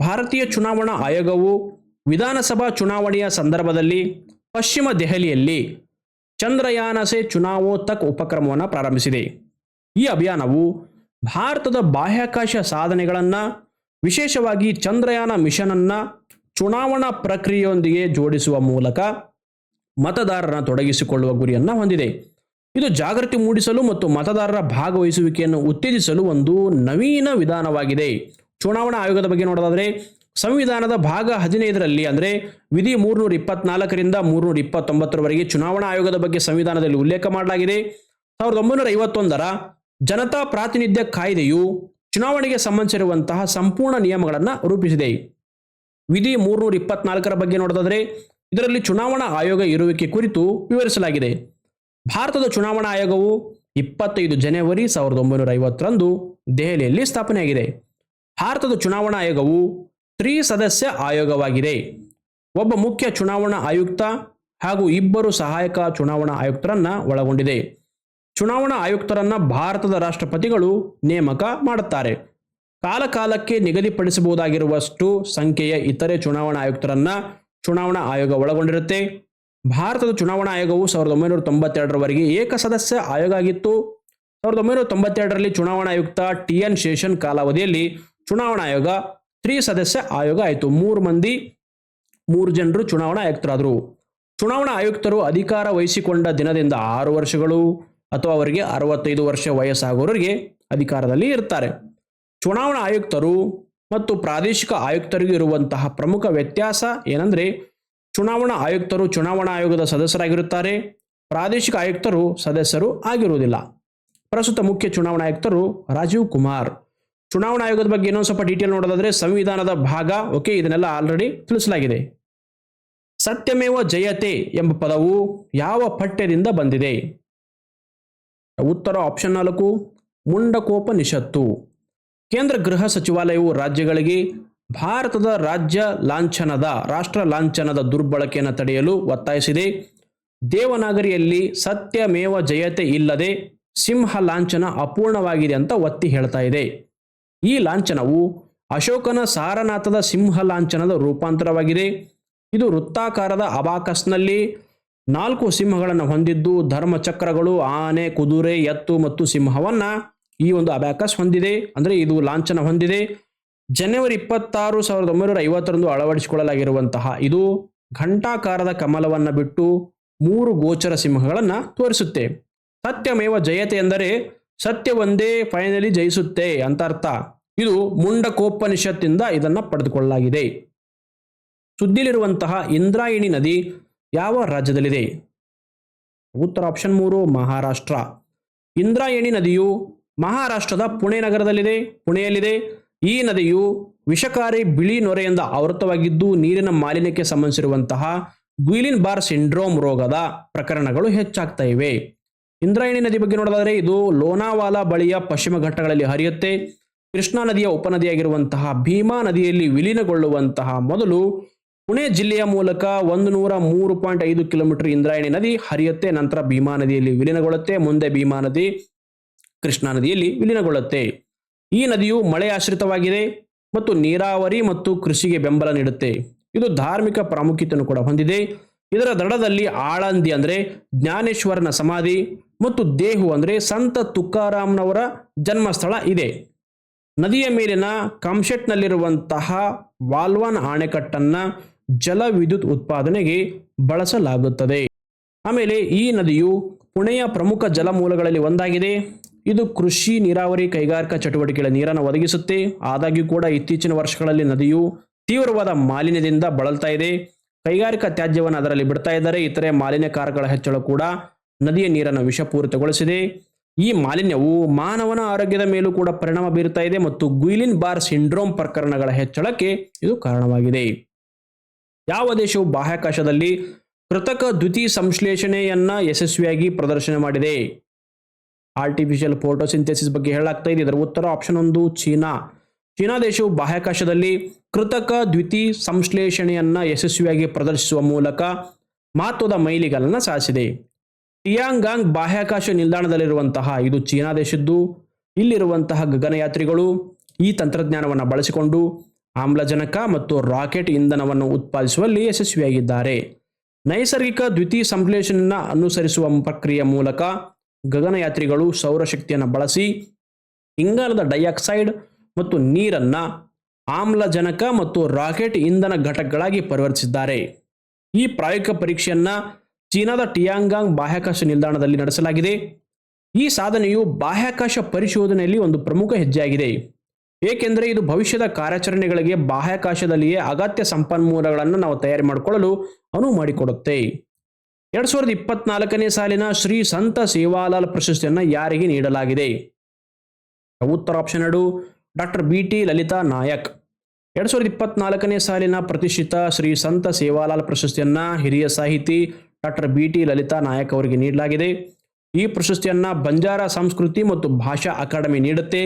ಭಾರತೀಯ ಚುನಾವಣಾ ಆಯೋಗವು ವಿಧಾನಸಭಾ ಚುನಾವಣೆಯ ಸಂದರ್ಭದಲ್ಲಿ ಪಶ್ಚಿಮ ದೆಹಲಿಯಲ್ಲಿ ಚಂದ್ರಯಾನಸೆ ತಕ್ ಉಪಕ್ರಮವನ್ನು ಪ್ರಾರಂಭಿಸಿದೆ. ಈ ಅಭಿಯಾನವು ಭಾರತದ ಬಾಹ್ಯಾಕಾಶ ಸಾಧನೆಗಳನ್ನು, ವಿಶೇಷವಾಗಿ ಚಂದ್ರಯಾನ ಮಿಷನ್ ಅನ್ನ ಚುನಾವಣಾ ಪ್ರಕ್ರಿಯೆಯೊಂದಿಗೆ ಜೋಡಿಸುವ ಮೂಲಕ ಮತದಾರರನ್ನು ತೊಡಗಿಸಿಕೊಳ್ಳುವ ಗುರಿಯನ್ನು ಹೊಂದಿದೆ. ಇದು ಜಾಗೃತಿ ಮೂಡಿಸಲು ಮತ್ತು ಮತದಾರರ ಭಾಗವಹಿಸುವಿಕೆಯನ್ನು ಉತ್ತೇಜಿಸಲು ಒಂದು ನವೀನ ವಿಧಾನವಾಗಿದೆ. ಚುನಾವಣಾ ಆಯೋಗದ ಬಗ್ಗೆ ನೋಡೋದಾದ್ರೆ, ಸಂವಿಧಾನದ ಭಾಗ ಹದಿನೈದರಲ್ಲಿ ಅಂದರೆ ವಿಧಿ ಮೂರ್ನೂರ ಇಪ್ಪತ್ನಾಲ್ಕರಿಂದ ಮೂರ್ನೂರ ಇಪ್ಪತ್ತೊಂಬತ್ತರವರೆಗೆ ಚುನಾವಣಾ ಆಯೋಗದ ಬಗ್ಗೆ ಸಂವಿಧಾನದಲ್ಲಿ ಉಲ್ಲೇಖ ಮಾಡಲಾಗಿದೆ. ಸಾವಿರದ ಒಂಬೈನೂರ ಐವತ್ತೊಂದರ ಜನತಾ ಪ್ರಾತಿನಿಧ್ಯ ಕಾಯ್ದೆಯು ಚುನಾವಣೆಗೆ ಸಂಬಂಧಿಸಿರುವಂತಹ ಸಂಪೂರ್ಣ ನಿಯಮಗಳನ್ನು ರೂಪಿಸಿದೆ. ವಿಧಿ ಮೂರ್ನೂರ ಇಪ್ಪತ್ನಾಲ್ಕರ ಬಗ್ಗೆ ನೋಡೋದಾದರೆ, ಇದರಲ್ಲಿ ಚುನಾವಣಾ ಆಯೋಗ ಇರುವಿಕೆ ಕುರಿತು ವಿವರಿಸಲಾಗಿದೆ. ಭಾರತದ ಚುನಾವಣಾ ಆಯೋಗವು ಇಪ್ಪತ್ತೈದು ಜನವರಿ ಸಾವಿರದ ಒಂಬೈನೂರ ಐವತ್ತರಂದು ದೆಹಲಿಯಲ್ಲಿ ಸ್ಥಾಪನೆಯಾಗಿದೆ. ಭಾರತದ ಚುನಾವಣಾ ಆಯೋಗವು ತ್ರಿ ಸದಸ್ಯ ಆಯೋಗವಾಗಿದೆ. ಒಬ್ಬ ಮುಖ್ಯ ಚುನಾವಣಾ ಆಯುಕ್ತ ಹಾಗೂ ಇಬ್ಬರು ಸಹಾಯಕ ಚುನಾವಣಾ ಆಯುಕ್ತರನ್ನ ಒಳಗೊಂಡಿದೆ. ಚುನಾವಣಾ ಆಯುಕ್ತರನ್ನ ಭಾರತದ ರಾಷ್ಟ್ರಪತಿಗಳು ನೇಮಕ ಮಾಡುತ್ತಾರೆ. ಕಾಲಕಾಲಕ್ಕೆ ನಿಗದಿಪಡಿಸಬಹುದಾಗಿರುವಷ್ಟು ಸಂಖ್ಯೆಯ ಇತರೆ ಚುನಾವಣಾ ಆಯುಕ್ತರನ್ನ ಚುನಾವಣಾ ಆಯೋಗ ಒಳಗೊಂಡಿರುತ್ತೆ. ಭಾರತದ ಚುನಾವಣಾ ಆಯೋಗವು ಸಾವಿರದ ಒಂಬೈನೂರ ತೊಂಬತ್ತೆರಡರವರೆಗೆ ಏಕಸದಸ್ಯ ಆಯೋಗ ಆಗಿತ್ತು ಸಾವಿರದ ಒಂಬೈನೂರ ತೊಂಬತ್ತೆರಡರಲ್ಲಿ ಚುನಾವಣಾ ಆಯುಕ್ತ ಟಿ ಎನ್ ಶೇಷನ್ ಕಾಲಾವಧಿಯಲ್ಲಿ ಚುನಾವಣಾ ಆಯೋಗ ತ್ರಿ ಸದಸ್ಯ ಆಯೋಗ ಆಯಿತು. ಮೂರು ಮಂದಿ, ಮೂರು ಜನರು ಚುನಾವಣಾ ಆಯುಕ್ತರಾದರು. ಚುನಾವಣಾ ಆಯುಕ್ತರು ಅಧಿಕಾರ ವಹಿಸಿಕೊಂಡ ದಿನದಿಂದ ಆರು ವರ್ಷಗಳು ಅಥವಾ ಅವರಿಗೆ ಅರವತ್ತೈದು ವರ್ಷ ವಯಸ್ಸಾಗುವವರಿಗೆ ಅಧಿಕಾರದಲ್ಲಿ ಇರ್ತಾರೆ. ಚುನಾವಣಾ ಆಯುಕ್ತರು ಮತ್ತು ಪ್ರಾದೇಶಿಕ ಆಯುಕ್ತರಿಗೂ ಇರುವಂತಹ ಪ್ರಮುಖ ವ್ಯತ್ಯಾಸ ಏನಂದ್ರೆ ಚುನಾವಣಾ ಆಯುಕ್ತರು ಚುನಾವಣಾ ಆಯೋಗದ ಸದಸ್ಯರಾಗಿರುತ್ತಾರೆ. ಪ್ರಾದೇಶಿಕ ಆಯುಕ್ತರು ಸದಸ್ಯರು ಆಗಿರುವುದಿಲ್ಲ. ಪ್ರಸ್ತುತ ಮುಖ್ಯ ಚುನಾವಣಾ ಆಯುಕ್ತರು ರಾಜೀವ್ ಕುಮಾರ್. ಚುನಾವಣಾ ಆಯೋಗದ ಬಗ್ಗೆ ಇನ್ನೊಂದು ಸ್ವಲ್ಪ ಡೀಟೇಲ್ ನೋಡೋದಾದ್ರೆ ಸಂವಿಧಾನದ ಭಾಗ. ಓಕೆ, ಇದನ್ನೆಲ್ಲ ಆಲ್ರೆಡಿ ತಿಳಿಸಲಾಗಿದೆ. ಸತ್ಯಮೇವ ಜಯತೆ ಎಂಬ ಪದವು ಯಾವ ಪಠ್ಯದಿಂದ ಬಂದಿದೆ? ಉತ್ತರ ಆಪ್ಷನ್ ನಾಲ್ಕು, ಮುಂಡಕೋಪನಿಷತ್ತು. ಕೇಂದ್ರ ಗೃಹ ಸಚಿವಾಲಯವು ರಾಜ್ಯಗಳಿಗೆ ಭಾರತದ ರಾಜ್ಯ ಲಾಂಛನದ, ರಾಷ್ಟ್ರ ಲಾಂಛನದ ದುರ್ಬಳಕೆಯನ್ನು ತಡೆಯಲು ಒತ್ತಾಯಿಸಿದೆ. ದೇವನಾಗರಿಯಲ್ಲಿ ಸತ್ಯಮೇವ ಜಯತೆ ಇಲ್ಲದೆ ಸಿಂಹ ಲಾಂಛನ ಅಪೂರ್ಣವಾಗಿದೆ ಅಂತ ಒತ್ತಿ ಹೇಳ್ತಾ ಇದೆ. ಈ ಲಾಂಛನವು ಅಶೋಕನ ಸಾರನಾಥದ ಸಿಂಹ ಲಾಂಛನದ ರೂಪಾಂತರವಾಗಿದೆ. ಇದು ವೃತ್ತಾಕಾರದ ಅಬಾಕಸ್ನಲ್ಲಿ ನಾಲ್ಕು ಸಿಂಹಗಳನ್ನು ಹೊಂದಿದ್ದು, ಧರ್ಮಚಕ್ರಗಳು, ಆನೆ, ಕುದುರೆ, ಎತ್ತು ಮತ್ತು ಸಿಂಹವನ್ನ ಈ ಒಂದು ಅಬ್ಯಾಕಸ್ ಹೊಂದಿದೆ. ಅಂದರೆ ಇದು ಲಾಂಛನ ಹೊಂದಿದೆ. ಜನವರಿ ಇಪ್ಪತ್ತಾರು ಸಾವಿರದ ಒಂಬೈನೂರ ಐವತ್ತರಂದು ಅಳವಡಿಸಿಕೊಳ್ಳಲಾಗಿರುವಂತಹ ಇದು ಘಂಟಾಕಾರದ ಕಮಲವನ್ನು ಬಿಟ್ಟು ಮೂರು ಗೋಚರ ಸಿಂಹಗಳನ್ನು ತೋರಿಸುತ್ತೆ. ಸತ್ಯಮೇವ ಜಯತೆ ಎಂದರೆ ಸತ್ಯ ಒಂದೇ ಫೈನಲಿ ಜಯಿಸುತ್ತೆ ಅಂತ ಅರ್ಥ. ಇದು ಮುಂಡಕೋಪನಿಷತ್ತಿಂದ ಇದನ್ನು ಪಡೆದುಕೊಳ್ಳಲಾಗಿದೆ. ಸುದ್ದಿಲಿರುವಂತಹ ಇಂದ್ರಾಯಣಿ ನದಿ ಯಾವ ರಾಜ್ಯದಲ್ಲಿದೆ? ಉತ್ತರ ಆಪ್ಷನ್ ಮೂರು, ಮಹಾರಾಷ್ಟ್ರ. ಇಂದ್ರಾಯಣಿ ನದಿಯು ಮಹಾರಾಷ್ಟ್ರದ ಪುಣೆ ನಗರದಲ್ಲಿದೆ, ಪುಣೆಯಲ್ಲಿದೆ. ಈ ನದಿಯು ವಿಷಕಾರಿ ಬಿಳಿ ನೊರೆಯಿಂದ ಆವೃತವಾಗಿದ್ದು ನೀರಿನ ಮಾಲಿನ್ಯಕ್ಕೆ ಸಂಬಂಧಿಸಿರುವಂತಹ ಗ್ವಿಲಿನ್ ಬಾರ್ ಸಿಂಡ್ರೋಮ್ ರೋಗದ ಪ್ರಕರಣಗಳು ಹೆಚ್ಚಾಗ್ತಾ ಇವೆ. ಇಂದ್ರಾಯಣಿ ನದಿ ಬಗ್ಗೆ ನೋಡೋದಾದ್ರೆ ಇದು ಲೋನಾವಾಲಾ ಬಳಿಯ ಪಶ್ಚಿಮ ಘಟ್ಟಗಳಲ್ಲಿ ಹರಿಯುತ್ತೆ. ಕೃಷ್ಣಾ ನದಿಯ ಉಪನದಿಯಾಗಿರುವಂತಹ ಭೀಮಾ ನದಿಯಲ್ಲಿ ವಿಲೀನಗೊಳ್ಳುವಂತಹ ಮೊದಲು ಪುಣೆ ಜಿಲ್ಲೆಯ ಮೂಲಕ ಒಂದು ನೂರ ಮೂರು ಪಾಯಿಂಟ್ ಐದು ಕಿಲೋಮೀಟರ್ ಇಂದ್ರಾಯಣಿ ನದಿ ಹರಿಯುತ್ತೆ, ನಂತರ ಭೀಮಾ ನದಿಯಲ್ಲಿ ವಿಲೀನಗೊಳ್ಳುತ್ತೆ, ಮುಂದೆ ಭೀಮಾ ನದಿ ಕೃಷ್ಣಾ ನದಿಯಲ್ಲಿ ವಿಲೀನಗೊಳ್ಳುತ್ತೆ. ಈ ನದಿಯು ಮಳೆ ಆಶ್ರಿತವಾಗಿದೆ ಮತ್ತು ನೀರಾವರಿ ಮತ್ತು ಕೃಷಿಗೆ ಬೆಂಬಲ ನೀಡುತ್ತೆ. ಇದು ಧಾರ್ಮಿಕ ಪ್ರಾಮುಖ್ಯತೆಯನ್ನು ಕೂಡ ಹೊಂದಿದೆ. ಇದರ ದಡದಲ್ಲಿ ಆಳಂದಿ ಅಂದರೆ ಜ್ಞಾನೇಶ್ವರನ ಸಮಾಧಿ ಮತ್ತು ದೇಹು ಅಂದರೆ ಸಂತ ತುಕಾರಾಮ್ನವರ ಜನ್ಮಸ್ಥಳ ಇದೆ. ನದಿಯ ಮೇಲಿನ ಕಂಶೆಟ್ನಲ್ಲಿರುವಂತಹ ವಾಲ್ವಾನ್ ಆಣೆಕಟ್ಟನ್ನ ಜಲ ವಿದ್ಯುತ್ ಉತ್ಪಾದನೆಗೆ ಬಳಸಲಾಗುತ್ತದೆ. ಆಮೇಲೆ ಈ ನದಿಯು ಪುಣೆಯ ಪ್ರಮುಖ ಜಲಮೂಲಗಳಲ್ಲಿ ಒಂದಾಗಿದೆ. ಇದು ಕೃಷಿ ನೀರಾವರಿ ಕೈಗಾರಿಕಾ ಚಟುವಟಿಕೆಗಳ ನೀರನ್ನು ಒದಗಿಸುತ್ತೆ. ಆದಾಗ್ಯೂ ಕೂಡ ಇತ್ತೀಚಿನ ವರ್ಷಗಳಲ್ಲಿ ನದಿಯು ತೀವ್ರವಾದ ಮಾಲಿನ್ಯದಿಂದ ಬಳಲ್ತಾ ಇದೆ. ಕೈಗಾರಿಕಾ ತ್ಯಾಜ್ಯವನ್ನು ಅದರಲ್ಲಿ ಬಿಡ್ತಾ ಇದ್ದಾರೆ ಇತರೆ ಮಾಲಿನ್ಯಕಾರಕಗಳ ಹೆಚ್ಚಳ ಕೂಡ ನದಿಯ ನೀರನ್ನು ವಿಷಪೂರಿತಗೊಳಿಸಿದೆ. ಈ ಮಾಲಿನ್ಯವು ಮಾನವನ ಆರೋಗ್ಯದ ಮೇಲೂ ಕೂಡ ಪರಿಣಾಮ ಬೀರುತ್ತಾ ಇದೆ ಮತ್ತು ಗುಯಿಲಿನ್ ಬಾರ್ ಸಿಂಡ್ರೋಮ್ ಪ್ರಕರಣಗಳ ಹೆಚ್ಚಳಕ್ಕೆ ಇದು ಕಾರಣವಾಗಿದೆ. ಯಾವ ದೇಶವು ಬಾಹ್ಯಾಕಾಶದಲ್ಲಿ ಕೃತಕ ದ್ಯುತಿ ಸಂಶ್ಲೇಷಣೆಯನ್ನ ಯಶಸ್ವಿಯಾಗಿ ಪ್ರದರ್ಶನ ಮಾಡಿದೆ? ಆರ್ಟಿಫಿಷಿಯಲ್ ಫೋಟೋಸಿಂಥೆಸಿಸ್ ಬಗ್ಗೆ ಹೇಳಲಾಗ್ತಾ ಇದೆ. ಇದರ ಉತ್ತರ ಆಪ್ಷನ್ ಒಂದು ಚೀನಾ. ಚೀನಾ ದೇಶವು ಬಾಹ್ಯಾಕಾಶದಲ್ಲಿ ಕೃತಕ ದ್ವಿತಿ ಸಂಶ್ಲೇಷಣೆಯನ್ನ ಯಶಸ್ವಿಯಾಗಿ ಪ್ರದರ್ಶಿಸುವ ಮೂಲಕ ಮಹತ್ವದ ಮೈಲಿಗಲನ್ನು ಸಾಧಿಸಿದೆ ಟಿಯಾಂಗಾಂಗ್ ಬಾಹ್ಯಾಕಾಶ ನಿಲ್ದಾಣದಲ್ಲಿರುವಂತಹ ಇದು ಚೀನಾ ದೇಶದ್ದು. ಇಲ್ಲಿರುವಂತಹ ಗಗನಯಾತ್ರಿಗಳು ಈ ತಂತ್ರಜ್ಞಾನವನ್ನು ಬಳಸಿಕೊಂಡು ಆಮ್ಲಜನಕ ಮತ್ತು ರಾಕೆಟ್ ಇಂಧನವನ್ನು ಉತ್ಪಾದಿಸುವಲ್ಲಿ ಯಶಸ್ವಿಯಾಗಿದ್ದಾರೆ. ನೈಸರ್ಗಿಕ ದ್ವಿತೀಯ ಸಂಶ್ಲೇಷಣೆಯನ್ನು ಅನುಸರಿಸುವ ಪ್ರಕ್ರಿಯೆಯ ಮೂಲಕ ಗಗನಯಾತ್ರಿಗಳು ಸೌರಶಕ್ತಿಯನ್ನು ಬಳಸಿ ಇಂಗಾಲದ ಡೈಆಕ್ಸೈಡ್ ಮತ್ತು ನೀರನ್ನು ಆಮ್ಲಜನಕ ಮತ್ತು ರಾಕೆಟ್ ಇಂಧನ ಘಟಕಗಳಾಗಿ ಪರಿವರ್ತಿಸಿದ್ದಾರೆ. ಈ ಪ್ರಾಯೋಗಿಕ ಪರೀಕ್ಷೆಯನ್ನು ಚೀನಾದ ಟಿಯಾಂಗಾಂಗ್ ಬಾಹ್ಯಾಕಾಶ ನಿಲ್ದಾಣದಲ್ಲಿ ನಡೆಸಲಾಗಿದೆ. ಈ ಸಾಧನೆಯು ಬಾಹ್ಯಾಕಾಶ ಪರಿಶೋಧನೆಯಲ್ಲಿ ಒಂದು ಪ್ರಮುಖ ಹೆಜ್ಜೆಯಾಗಿದೆ. ಏಕೆಂದರೆ ಇದು ಭವಿಷ್ಯದ ಕಾರ್ಯಾಚರಣೆಗಳಿಗೆ ಬಾಹ್ಯಾಕಾಶದಲ್ಲಿಯೇ ಅಗತ್ಯ ಸಂಪನ್ಮೂಲಗಳನ್ನು ನಾವು ತಯಾರಿ ಮಾಡಿಕೊಳ್ಳಲು ಅನುವು ಮಾಡಿಕೊಡುತ್ತೆ. ಎರಡ್ ಸಾವಿರದ ಇಪ್ಪತ್ನಾಲ್ಕನೇ ಸಾಲಿನ ಶ್ರೀ ಸಂತ ಸೇವಾಲಾಲ್ ಪ್ರಶಸ್ತಿಯನ್ನು ಯಾರಿಗೆ ನೀಡಲಾಗಿದೆ? ಉತ್ತರ ಆಪ್ಷನ್ ಎರಡು, doctor B T Lalitha Naik. ಎರಡ್ ಸಾವಿರದ ಇಪ್ಪತ್ನಾಲ್ಕನೇ ಸಾಲಿನ ಪ್ರತಿಷ್ಠಿತ ಶ್ರೀ ಸಂತ ಸೇವಾಲಾಲ್ ಪ್ರಶಸ್ತಿಯನ್ನ ಹಿರಿಯ ಸಾಹಿತಿ doctor B T Lalitha Naik ಅವರಿಗೆ ನೀಡಲಾಗಿದೆ. ಈ ಪ್ರಶಸ್ತಿಯನ್ನ ಬಂಜಾರ ಸಂಸ್ಕೃತಿ ಮತ್ತು ಭಾಷಾ ಅಕಾಡೆಮಿ ನೀಡುತ್ತೆ.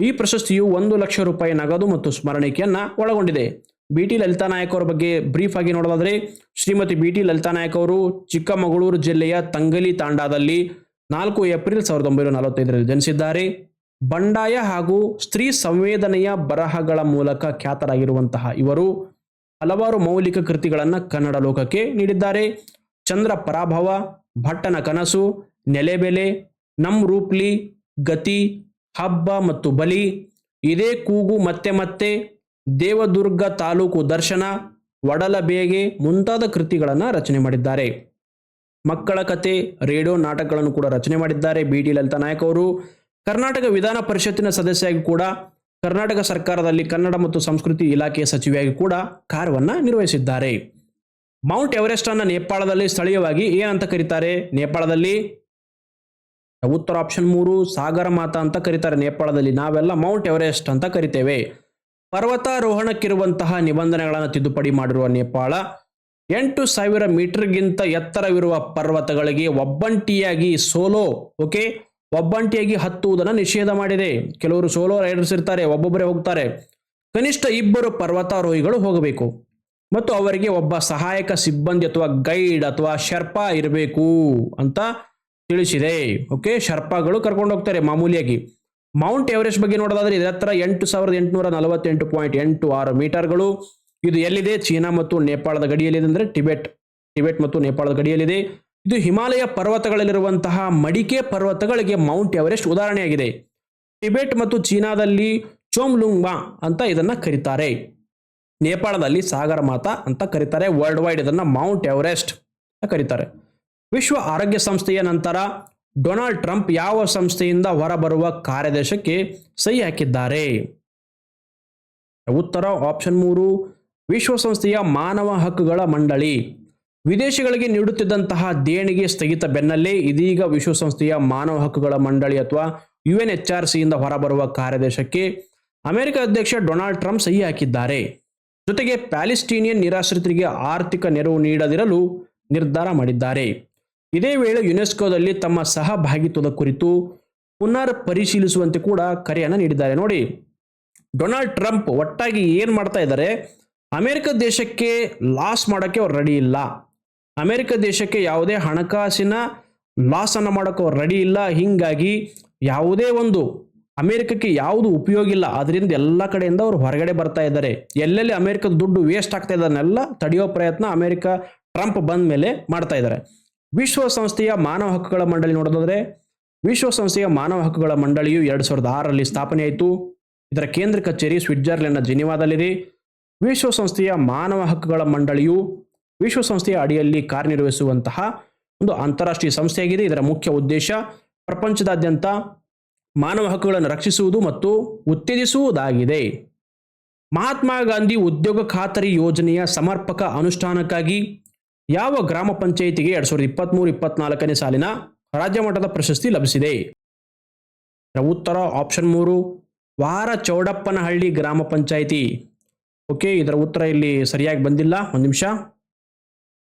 ಈ ಪ್ರಶಸ್ತಿಯು ಒಂದು ಲಕ್ಷ ರೂಪಾಯಿ ನಗದು ಮತ್ತು ಸ್ಮರಣಿಕೆಯನ್ನ ಒಳಗೊಂಡಿದೆ. ಬಿ ಟಿ ಲಲಿತಾ ನಾಯಕ್ ಅವರ ಬಗ್ಗೆ ಬ್ರೀಫ್ ಆಗಿ ನೋಡೋದಾದ್ರೆ, ಶ್ರೀಮತಿ ಬಿ ಟಿ ಲಲಿತಾ ನಾಯಕ್ ಅವರು ಚಿಕ್ಕಮಗಳೂರು ಜಿಲ್ಲೆಯ ತಂಗಲಿ ತಾಂಡಾದಲ್ಲಿ ನಾಲ್ಕು ಏಪ್ರಿಲ್ ಸಾವಿರದ ಒಂಬೈನೂರ ನಲವತ್ತೈದರಲ್ಲಿ ಜನಿಸಿದ್ದಾರೆ. ಬಂಡಾಯ ಹಾಗೂ ಸ್ತ್ರೀ ಸಂವೇದನೆಯ ಬರಹಗಳ ಮೂಲಕ ಖ್ಯಾತರಾಗಿರುವಂತಹ ಇವರು ಹಲವಾರು ಮೌಲಿಕ ಕೃತಿಗಳನ್ನು ಕನ್ನಡ ಲೋಕಕ್ಕೆ ನೀಡಿದ್ದಾರೆ. ಚಂದ್ರ ಪರಾಭವ, ಭಟ್ಟನ ಕನಸು, ನೆಲೆಬೆಲೆ, ನಮ್ ರೂಪ್ಲಿ, ಗತಿ, ಹಬ್ಬ ಮತ್ತು ಬಲಿ, ಇದೇ ಕೂಗು ಮತ್ತೆ ಮತ್ತೆ ದೇವದುರ್ಗ ತಾಲೂಕು ದರ್ಶನ ಒಡಲಬೇಗೆ ಮುಂತಾದ ಕೃತಿಗಳನ್ನು ರಚನೆ ಮಾಡಿದ್ದಾರೆ. ಮಕ್ಕಳ ಕತೆ, ರೇಡಿಯೋ ನಾಟಕಗಳನ್ನು ಕೂಡ ರಚನೆ ಮಾಡಿದ್ದಾರೆ ಬಿ ಟಿ ಲಲಿತಾ ನಾಯಕ್ ಅವರು. ಕರ್ನಾಟಕ ವಿಧಾನ ಪರಿಷತ್ತಿನ ಸದಸ್ಯಾಗಿ ಕೂಡ, ಕರ್ನಾಟಕ ಸರ್ಕಾರದಲ್ಲಿ ಕನ್ನಡ ಮತ್ತು ಸಂಸ್ಕೃತಿ ಇಲಾಖೆಯ ಸಚಿವೆಯಾಗಿ ಕೂಡ ಕಾರ್ಯವನ್ನು ನಿರ್ವಹಿಸಿದ್ದಾರೆ. ಮೌಂಟ್ ಎವರೆಸ್ಟ್ ಅನ್ನ ನೇಪಾಳದಲ್ಲಿ ಸ್ಥಳೀಯವಾಗಿ ಏನಂತ ಕರೀತಾರೆ? ನೇಪಾಳದಲ್ಲಿ ಉತ್ತರ ಆಪ್ಷನ್ ಮೂರು, ಸಾಗರ ಮಾತಾ ಅಂತ ಕರೀತಾರೆ. ನೇಪಾಳದಲ್ಲಿ ನಾವೆಲ್ಲ ಮೌಂಟ್ ಎವರೆಸ್ಟ್ ಅಂತ ಕರಿತೇವೆ. ಪರ್ವತಾರೋಹಣಕ್ಕಿರುವಂತಹ ನಿಬಂಧನೆಗಳನ್ನು ತಿದ್ದುಪಡಿ ಮಾಡಿರುವ ನೇಪಾಳ, ಎಂಟು ಸಾವಿರ ಮೀಟರ್ಗಿಂತ ಎತ್ತರವಿರುವ ಪರ್ವತಗಳಿಗೆ ಒಬ್ಬಂಟಿಯಾಗಿ ಸೋಲೋ, ಓಕೆ? ಒಬ್ಬಂಟಿಯಾಗಿ ಹತ್ತುವುದನ್ನು ನಿಷೇಧ ಮಾಡಿದೆ. ಕೆಲವರು ಸೋಲೋ ರೈಡರ್ಸ್ ಇರ್ತಾರೆ, ಒಬ್ಬೊಬ್ಬರೇ ಹೋಗ್ತಾರೆ. ಕನಿಷ್ಠ ಇಬ್ಬರು ಪರ್ವತಾರೋಹಿಗಳು ಹೋಗಬೇಕು. ಮತ್ತು ಅವರಿಗೆ ಒಬ್ಬ ಸಹಾಯಕ ಸಿಬ್ಬಂದಿ ಅಥವಾ ಗೈಡ್ ಅಥವಾ ಶರ್ಪಾ ಇರಬೇಕು ಅಂತ ತಿಳಿಸಿದೆ, ಓಕೆ? ಶರ್ಪಾಗಳು ಕರ್ಕೊಂಡು ಹೋಗ್ತಾರೆ ಮಾಮೂಲಿಯಾಗಿ. ಮೌಂಟ್ ಎವರೆಸ್ಟ್ ಬಗ್ಗೆ ನೋಡೋದಾದ್ರೆ ಇದರ ಹತ್ರ ಎಂಟು ಸಾವಿರದ ಎಂಟುನೂರ ನಲವತ್ತೆಂಟು ಪಾಯಿಂಟ್ ಎಂಟು ಆರು ಮೀಟರ್ಗಳು. ಇದು ಎಲ್ಲಿದೆ? ಚೀನಾ ಮತ್ತು ನೇಪಾಳದ ಗಡಿಯಲ್ಲಿದೆ ಅಂದರೆ ಟಿಬೆಟ್ ಟಿಬೆಟ್ ಮತ್ತು ನೇಪಾಳದ ಗಡಿಯಲ್ಲಿದೆ. ಇದು ಹಿಮಾಲಯ ಪರ್ವತಗಳಲ್ಲಿರುವಂತಹ ಮಡಿಕೆ ಪರ್ವತಗಳಿಗೆ ಮೌಂಟ್ ಎವರೆಸ್ಟ್ ಉದಾಹರಣೆಯಾಗಿದೆ. ಟಿಬೆಟ್ ಮತ್ತು ಚೀನಾದಲ್ಲಿ ಚೋಮ್ಲುಂಗ್ಮಾ ಅಂತ ಇದನ್ನ ಕರೀತಾರೆ. ನೇಪಾಳದಲ್ಲಿ ಸಾಗರ ಮಾತಾ ಅಂತ ಕರೀತಾರೆ. ವರ್ಲ್ಡ್ ವೈಡ್ ಇದನ್ನ ಮೌಂಟ್ ಎವರೆಸ್ಟ್ ಅಂತ ಕರೀತಾರೆ. ವಿಶ್ವ ಆರೋಗ್ಯ ಸಂಸ್ಥೆಯ ನಂತರ ಡೊನಾಲ್ಡ್ ಟ್ರಂಪ್ ಯಾವ ಸಂಸ್ಥೆಯಿಂದ ಹೊರಬರುವ ಕಾರ್ಯದೇಶಕ್ಕೆ ಸಹಿ ಹಾಕಿದ್ದಾರೆ? ಉತ್ತರ ಆಪ್ಷನ್ ಮೂರು, ವಿಶ್ವಸಂಸ್ಥೆಯ ಮಾನವ ಹಕ್ಕುಗಳ ಮಂಡಳಿ. ವಿದೇಶಗಳಿಗೆ ನೀಡುತ್ತಿದ್ದಂತಹ ದೇಣಿಗೆ ಸ್ಥಗಿತ ಬೆನ್ನಲ್ಲೇ ಇದೀಗ ವಿಶ್ವಸಂಸ್ಥೆಯ ಮಾನವ ಹಕ್ಕುಗಳ ಮಂಡಳಿ ಅಥವಾ ಯು ಎನ್ ಎಚ್ ಆರ್ ಸಿಯಿಂದ ಹೊರಬರುವ ಕಾರ್ಯದೇಶಕ್ಕೆ ಅಮೆರಿಕ ಅಧ್ಯಕ್ಷ ಡೊನಾಲ್ಡ್ ಟ್ರಂಪ್ ಸಹಿ ಹಾಕಿದ್ದಾರೆ. ಜೊತೆಗೆ ಪ್ಯಾಲಿಸ್ಟೀನಿಯನ್ ನಿರಾಶ್ರಿತರಿಗೆ ಆರ್ಥಿಕ ನೆರವು ನೀಡದಿರಲು ನಿರ್ಧಾರ ಮಾಡಿದ್ದಾರೆ. ಇದೇ ವೇಳೆ ಯುನೆಸ್ಕೋದಲ್ಲಿ ತಮ್ಮ ಸಹಭಾಗಿತ್ವದ ಕುರಿತು ಪುನರ್ ಪರಿಶೀಲಿಸುವಂತೆ ಕೂಡ ಕರೆಯನ್ನು ನೀಡಿದ್ದಾರೆ. ನೋಡಿ, ಡೊನಾಲ್ಡ್ ಟ್ರಂಪ್ ಒಟ್ಟಾಗಿ ಏನು ಮಾಡ್ತಾ ಇದ್ದಾರೆ? ಅಮೆರಿಕ ದೇಶಕ್ಕೆ ಲಾಸ್ ಮಾಡೋಕ್ಕೆ ಅವ್ರು ರೆಡಿ ಇಲ್ಲ. ಅಮೆರಿಕ ದೇಶಕ್ಕೆ ಯಾವುದೇ ಹಣಕಾಸಿನ ಲಾಸ್ ಅನ್ನು ಮಾಡೋಕೆ ಅವ್ರು ರೆಡಿ ಇಲ್ಲ. ಹೀಗಾಗಿ ಯಾವುದೇ ಒಂದು ಅಮೆರಿಕಕ್ಕೆ ಯಾವುದು ಉಪಯೋಗ ಇಲ್ಲ. ಅದರಿಂದ ಎಲ್ಲ ಕಡೆಯಿಂದ ಅವರು ಹೊರಗಡೆ ಬರ್ತಾ ಇದ್ದಾರೆ. ಎಲ್ಲೆಲ್ಲಿ ಅಮೆರಿಕದ ದುಡ್ಡು ವೇಸ್ಟ್ ಆಗ್ತಾ ಇದ್ದಾನೆಲ್ಲ ತಡೆಯೋ ಪ್ರಯತ್ನ ಅಮೆರಿಕ ಟ್ರಂಪ್ ಬಂದ ಮೇಲೆ ಮಾಡ್ತಾ ಇದ್ದಾರೆ. ವಿಶ್ವಸಂಸ್ಥೆಯ ಮಾನವ ಹಕ್ಕುಗಳ ಮಂಡಳಿ ನೋಡೋದಾದ್ರೆ, ವಿಶ್ವಸಂಸ್ಥೆಯ ಮಾನವ ಹಕ್ಕುಗಳ ಮಂಡಳಿಯು ಎರಡು ಸಾವಿರದ ಆರರಲ್ಲಿ ಸ್ಥಾಪನೆಯಾಯಿತು ಇದರ ಕೇಂದ್ರ ಕಚೇರಿ ಸ್ವಿಟ್ಜರ್ಲೆಂಡ್ನ ಜಿನಿವಾದಲ್ಲಿದೆ. ವಿಶ್ವಸಂಸ್ಥೆಯ ಮಾನವ ಹಕ್ಕುಗಳ ಮಂಡಳಿಯು ವಿಶ್ವಸಂಸ್ಥೆಯ ಅಡಿಯಲ್ಲಿ ಕಾರ್ಯನಿರ್ವಹಿಸುವಂತಹ ಒಂದು ಅಂತಾರಾಷ್ಟ್ರೀಯ ಸಂಸ್ಥೆಯಾಗಿದೆ. ಇದರ ಮುಖ್ಯ ಉದ್ದೇಶ ಪ್ರಪಂಚದಾದ್ಯಂತ ಮಾನವ ಹಕ್ಕುಗಳನ್ನು ರಕ್ಷಿಸುವುದು ಮತ್ತು ಉತ್ತೇಜಿಸುವುದಾಗಿದೆ. ಮಹಾತ್ಮ ಗಾಂಧಿ ಉದ್ಯೋಗ ಖಾತರಿ ಯೋಜನೆಯ ಸಮರ್ಪಕ ಅನುಷ್ಠಾನಕ್ಕಾಗಿ ಯಾವ ಗ್ರಾಮ ಪಂಚಾಯಿತಿಗೆ ಎರಡ್ ಸಾವಿರದ ಇಪ್ಪತ್ತ್ಮೂರು ಇಪ್ಪತ್ನಾಲ್ಕನೇ ಸಾಲಿನ ರಾಜ್ಯ ಮಟ್ಟದ ಪ್ರಶಸ್ತಿ ಲಭಿಸಿದೆ? ಉತ್ತರ ಆಪ್ಷನ್ ಮೂರು ವಾರ ಚೌಡಪ್ಪನಹಳ್ಳಿ ಗ್ರಾಮ ಪಂಚಾಯಿತಿ. ಓಕೆ ಇದರ ಉತ್ತರ ಇಲ್ಲಿ ಸರಿಯಾಗಿ ಬಂದಿಲ್ಲ. ಒಂದು ನಿಮಿಷ.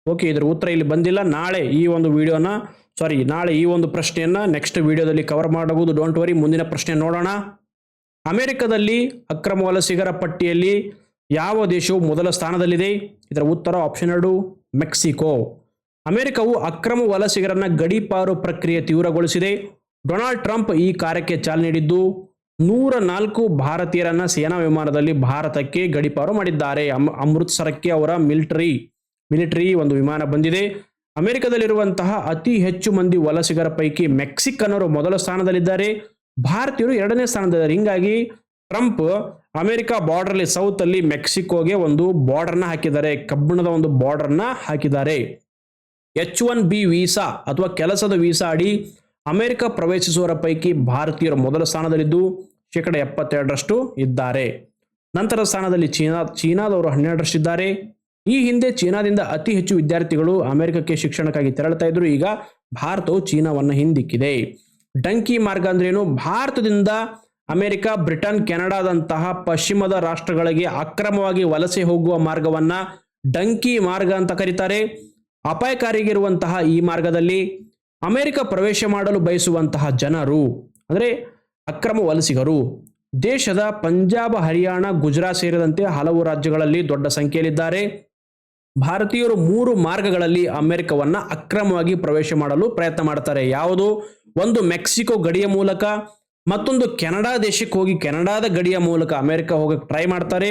ಓಕೆ ಇದರ ಉತ್ತರ ಇಲ್ಲಿ ಬಂದಿಲ್ಲ. ನಾಳೆ ಈ ಒಂದು ವಿಡಿಯೋನ ಸಾರಿ ನಾಳೆ ಈ ಒಂದು ಪ್ರಶ್ನೆಯನ್ನು ನೆಕ್ಸ್ಟ್ ವಿಡಿಯೋದಲ್ಲಿ ಕವರ್ ಮಾಡಬಹುದು. ಡೋಂಟ್ ವರಿ ಮುಂದಿನ ಪ್ರಶ್ನೆ ನೋಡೋಣ. ಅಮೆರಿಕದಲ್ಲಿ ಅಕ್ರಮ ವಲಸಿಗರ ಪಟ್ಟಿಯಲ್ಲಿ ಯಾವ ದೇಶವು ಮೊದಲ ಸ್ಥಾನದಲ್ಲಿದೆ? ಇದರ ಉತ್ತರ ಆಪ್ಷನ್ ಎರಡು, ಮೆಕ್ಸಿಕೋ. ಅಮೆರಿಕವು ಅಕ್ರಮ ವಲಸಿಗರನ್ನ ಗಡೀಪಾರು ಪ್ರಕ್ರಿಯೆ ತೀವ್ರಗೊಳಿಸಿದೆ. ಡೊನಾಲ್ಡ್ ಟ್ರಂಪ್ ಈ ಕಾರ್ಯಕ್ಕೆ ಚಾಲನೆ ನೀಡಿದ್ದು ನೂರ ನಾಲ್ಕು ಭಾರತೀಯರನ್ನ ಸೇನಾ ವಿಮಾನದಲ್ಲಿ ಭಾರತಕ್ಕೆ ಗಡೀಪಾರು ಮಾಡಿದ್ದಾರೆ. ಅಮ್ ಅಮೃತ್ಸರಕ್ಕೆ ಅವರ ಮಿಲಿಟರಿ ಮಿಲಿಟರಿ ಒಂದು ವಿಮಾನ ಬಂದಿದೆ. ಅಮೆರಿಕದಲ್ಲಿರುವಂತಹ ಅತಿ ಹೆಚ್ಚು ಮಂದಿ ವಲಸಿಗರ ಪೈಕಿ ಮೆಕ್ಸಿಕನ್ನರು ಮೊದಲ ಸ್ಥಾನದಲ್ಲಿದ್ದಾರೆ. ಭಾರತೀಯರು ಎರಡನೇ ಸ್ಥಾನದಲ್ಲಿದ್ದಾರೆ ಹಿಂಗಾಗಿ ಟ್ರಂಪ್ ಅಮೆರಿಕ ಬಾರ್ಡರ್ ಅಲ್ಲಿ ಸೌತ್ ಅಲ್ಲಿ ಮೆಕ್ಸಿಕೋಗೆ ಒಂದು ಬಾರ್ಡರ್ನ ಹಾಕಿದ್ದಾರೆ, ಕಬ್ಬಿಣದ ಒಂದು ಬಾರ್ಡರ್ನ ಹಾಕಿದ್ದಾರೆ. ಎಚ್ ಒನ್ ಬಿ ವೀಸಾ ಅಥವಾ ಕೆಲಸದ ವೀಸಾ ಅಡಿ ಅಮೆರಿಕ ಪ್ರವೇಶಿಸುವವರ ಪೈಕಿ ಭಾರತೀಯರು ಮೊದಲ ಸ್ಥಾನದಲ್ಲಿದ್ದು, ಶೇಕಡ ಎಪ್ಪತ್ತೆರಡರಷ್ಟು ಇದ್ದಾರೆ. ನಂತರ ಸ್ಥಾನದಲ್ಲಿ ಚೀನಾ, ಚೀನಾದವರು ಹನ್ನೆರಡರಷ್ಟಿದ್ದಾರೆ. ಈ ಹಿಂದೆ ಚೀನಾದಿಂದ ಅತಿ ಹೆಚ್ಚು ವಿದ್ಯಾರ್ಥಿಗಳು ಅಮೆರಿಕಕ್ಕೆ ಶಿಕ್ಷಣಕ್ಕಾಗಿ ತೆರಳುತ್ತಾ ಇದ್ರು ಈಗ ಭಾರತವು ಚೀನಾವನ್ನು ಹಿಂದಿಕ್ಕಿದೆ. ಡಂಕಿ ಮಾರ್ಗ ಅಂದ್ರೇನು ಭಾರತದಿಂದ ಅಮೆರಿಕ, ಬ್ರಿಟನ್, ಕೆನಡಾದಂತಹ ಪಶ್ಚಿಮದ ರಾಷ್ಟ್ರಗಳಿಗೆ ಅಕ್ರಮವಾಗಿ ವಲಸೆ ಹೋಗುವ ಮಾರ್ಗವನ್ನ ಡಂಕಿ ಮಾರ್ಗ ಅಂತ ಕರೀತಾರೆ. ಅಪಾಯಕಾರಿಗಿರುವಂತಹ ಈ ಮಾರ್ಗದಲ್ಲಿ ಅಮೆರಿಕ ಪ್ರವೇಶ ಮಾಡಲು ಬಯಸುವಂತಹ ಜನರು, ಅಂದರೆ ಅಕ್ರಮ ವಲಸಿಗರು, ದೇಶದ ಪಂಜಾಬ್, ಹರಿಯಾಣ, ಗುಜರಾತ್ ಸೇರಿದಂತೆ ಹಲವು ರಾಜ್ಯಗಳಲ್ಲಿ ದೊಡ್ಡ ಸಂಖ್ಯೆಯಲ್ಲಿದ್ದಾರೆ. ಭಾರತೀಯರು ಮೂರು ಮಾರ್ಗಗಳಲ್ಲಿ ಅಮೆರಿಕವನ್ನ ಅಕ್ರಮವಾಗಿ ಪ್ರವೇಶ ಮಾಡಲು ಪ್ರಯತ್ನ ಮಾಡ್ತಾರೆ. ಯಾವುದು? ಒಂದು ಮೆಕ್ಸಿಕೋ ಗಡಿಯ ಮೂಲಕ ಮತ್ತೊಂದು ಕೆನಡಾ ದೇಶಕ್ಕೆ ಹೋಗಿ ಕೆನಡಾದ ಗಡಿಯ ಮೂಲಕ ಅಮೆರಿಕ ಹೋಗಕ್ಕೆ ಟ್ರೈ ಮಾಡ್ತಾರೆ.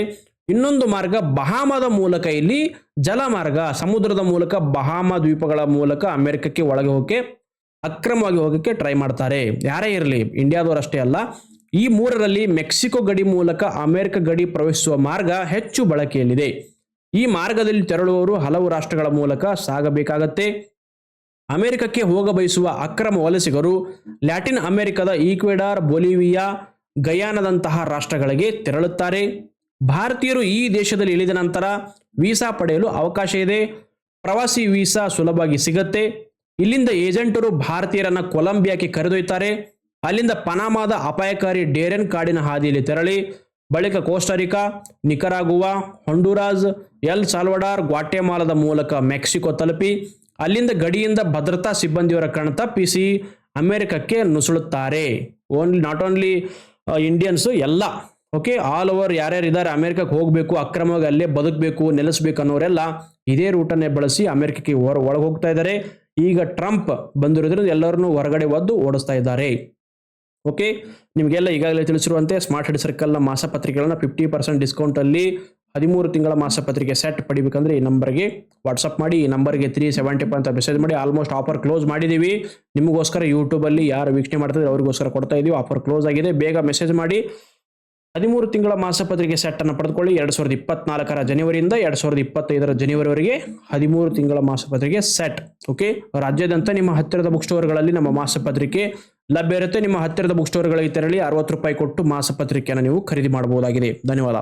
ಇನ್ನೊಂದು ಮಾರ್ಗ ಬಹಾಮದ ಮೂಲಕ ಇಲ್ಲಿ ಜಲಮಾರ್ಗ, ಸಮುದ್ರದ ಮೂಲಕ ಬಹಾಮ ದ್ವೀಪಗಳ ಮೂಲಕ ಅಮೆರಿಕಕ್ಕೆ ಒಳಗೆ ಹೋಗಕ್ಕೆ, ಅಕ್ರಮವಾಗಿ ಹೋಗಕ್ಕೆ ಟ್ರೈ ಮಾಡ್ತಾರೆ. ಯಾರೇ ಇರಲಿ, ಇಂಡಿಯಾದವರು ಅಷ್ಟೇ ಅಲ್ಲ. ಈ ಮೂರರಲ್ಲಿ ಮೆಕ್ಸಿಕೋ ಗಡಿ ಮೂಲಕ ಅಮೆರಿಕ ಗಡಿ ಪ್ರವೇಶಿಸುವ ಮಾರ್ಗ ಹೆಚ್ಚು ಬಳಕೆಯಲ್ಲಿದೆ. ಈ ಮಾರ್ಗದಲ್ಲಿ ತೆರಳುವವರು ಹಲವು ರಾಷ್ಟ್ರಗಳ ಮೂಲಕ ಸಾಗಬೇಕಾಗತ್ತೆ. ಅಮೆರಿಕಕ್ಕೆ ಹೋಗ ಬಯಸುವ ಅಕ್ರಮ ವಲಸಿಗರು, ಲ್ಯಾಟಿನ್ ಅಮೆರಿಕದ ಈಕ್ವೆಡಾರ್, ಬೊಲಿವಿಯಾ, ಗಯಾನದಂತಹ ರಾಷ್ಟ್ರಗಳಿಗೆ ತೆರಳುತ್ತಾರೆ. ಭಾರತೀಯರು ಈ ದೇಶದಲ್ಲಿ ಇಳಿದ ನಂತರ ವೀಸಾ ಪಡೆಯಲು ಅವಕಾಶ ಇದೆ. ಪ್ರವಾಸಿ ವೀಸಾ ಸುಲಭವಾಗಿ ಸಿಗುತ್ತೆ. ಇಲ್ಲಿಂದ ಏಜೆಂಟರು ಭಾರತೀಯರನ್ನ ಕೊಲಂಬಿಯಾಕ್ಕೆ ಕರೆದೊಯ್ತಾರೆ. ಅಲ್ಲಿಂದ ಪನಾಮಾದ ಅಪಾಯಕಾರಿ ಡೇರೆನ್ ಕಾಡಿನ ಹಾದಿಯಲ್ಲಿ ತೆರಳಿ, ಬಳಿಕ Costa Rica Nicaragua, Honduras, El Salvador, ಗ್ವಾಟೆಮಾಲದ ಮೂಲಕ ಮೆಕ್ಸಿಕೋ ತಲುಪಿ ಅಲ್ಲಿಂದ ಗಡಿಯಿಂದ ಭದ್ರತಾ ಸಿಬ್ಬಂದಿಯವರ ಕಣ್ ತಪ್ಪಿಸಿ ಅಮೆರಿಕಕ್ಕೆ ನುಸುಳುತ್ತಾರೆ. ಓನ್ಲಿ ನಾಟ್ ಓನ್ಲಿ ಇಂಡಿಯನ್ಸು ಎಲ್ಲ. ಓಕೆ ಆಲ್ ಓವರ್ ಯಾರ್ಯಾರು ಇದ್ದಾರೆ ಅಮೆರಿಕಕ್ಕೆ ಹೋಗಬೇಕು, ಅಕ್ರಮವಾಗಿ ಅಲ್ಲೇ ಬದುಕಬೇಕು, ನೆಲೆಸಬೇಕು ಅನ್ನೋರೆಲ್ಲ ಇದೇ ರೂಟನ್ನೇ ಬಳಸಿ ಅಮೆರಿಕಕ್ಕೆ ಹೊರ ಒಳಗೆ ಹೋಗ್ತಾ ಇದ್ದಾರೆ. ಈಗ ಟ್ರಂಪ್ ಬಂದಿರೋದ್ರಿಂದ ಎಲ್ಲರನ್ನೂ ಹೊರಗಡೆ ಒದ್ದು ಓಡಿಸ್ತಾ ಇದ್ದಾರೆ. ಓಕೆ ನಿಮಗೆಲ್ಲ ಈಗಾಗಲೇ ತಿಳಿಸಿರುವಂತೆ ಸ್ಮಾರ್ಟ್ ಹೆಡ್ ಸರ್ಕಲ್ನ ಮಾಸಪತ್ರಿಕೆಗಳನ್ನ ಫಿಫ್ಟಿ ಪರ್ಸೆಂಟ್ ಡಿಸ್ಕೌಂಟಲ್ಲಿ ಹದಿಮೂರು ತಿಂಗಳ ಮಾಸಪತ್ರಿಕೆ ಸೆಟ್ ಪಡಿಬೇಕಂದ್ರೆ ಈ ನಂಬರ್ಗೆ ವಾಟ್ಸಪ್ ಮಾಡಿ, ಈ ನಂಬರ್ಗೆ ತ್ರೀ ಸೆವೆಂಟಿ ಅಂತ ಮೆಸೇಜ್ ಮಾಡಿ ಆಲ್ಮೋಸ್ಟ್ ಆಫರ್ ಕ್ಲೋಸ್ ಮಾಡಿದ್ದೀವಿ ನಿಮಗೋಸ್ಕರ ಯೂಟ್ಯೂಬಲ್ಲಿ ಯಾರು ವೀಕ್ಷಣೆ ಮಾಡ್ತಾರೆ ಅವ್ರಿಗೋಸ್ಕರ ಕೊಡ್ತಾ ಇದೀವಿ. ಆಫರ್ ಕ್ಲೋಸ್ ಆಗಿದೆ. ಬೇಗ ಮೆಸೇಜ್ ಮಾಡಿ. ಹದಿಮೂರು ತಿಂಗಳ ಮಾಸಪತ್ರಿಕೆ ಸೆಟ್ ಅನ್ನು ಪಡೆದುಕೊಳ್ಳಿ. ಎರಡು ಸಾವಿರದ ಇಪ್ಪತ್ನಾಲ್ಕರ ಜನವರಿಯಿಂದ ಎರಡು ಸಾವಿರದ ಇಪ್ಪತ್ತೈದರ ಜನವರಿವರೆಗೆ ಹದಿಮೂರು ತಿಂಗಳ ಮಾಸಪತ್ರಿಕೆ ಸೆಟ್ ಓಕೆ ರಾಜ್ಯಾದ್ಯಂತ ನಿಮ್ಮ ಹತ್ತಿರದ ಬುಕ್ ಸ್ಟೋರ್ಗಳಲ್ಲಿ ನಮ್ಮ ಮಾಸಪತ್ರಿಕೆ ಲಭ್ಯ ಇರುತ್ತೆ. ನಿಮ್ಮ ಹತ್ತಿರದ ಬುಕ್ ಸ್ಟೋರ್ಗಳಿಗೆ ತೆರಳಿ ಅರವತ್ತು ರೂಪಾಯಿ ಕೊಟ್ಟು ಮಾಸಪತ್ರಿಕೆಯನ್ನು ನೀವು ಖರೀದಿ ಮಾಡಬಹುದಾಗಿದೆ. ಧನ್ಯವಾದ.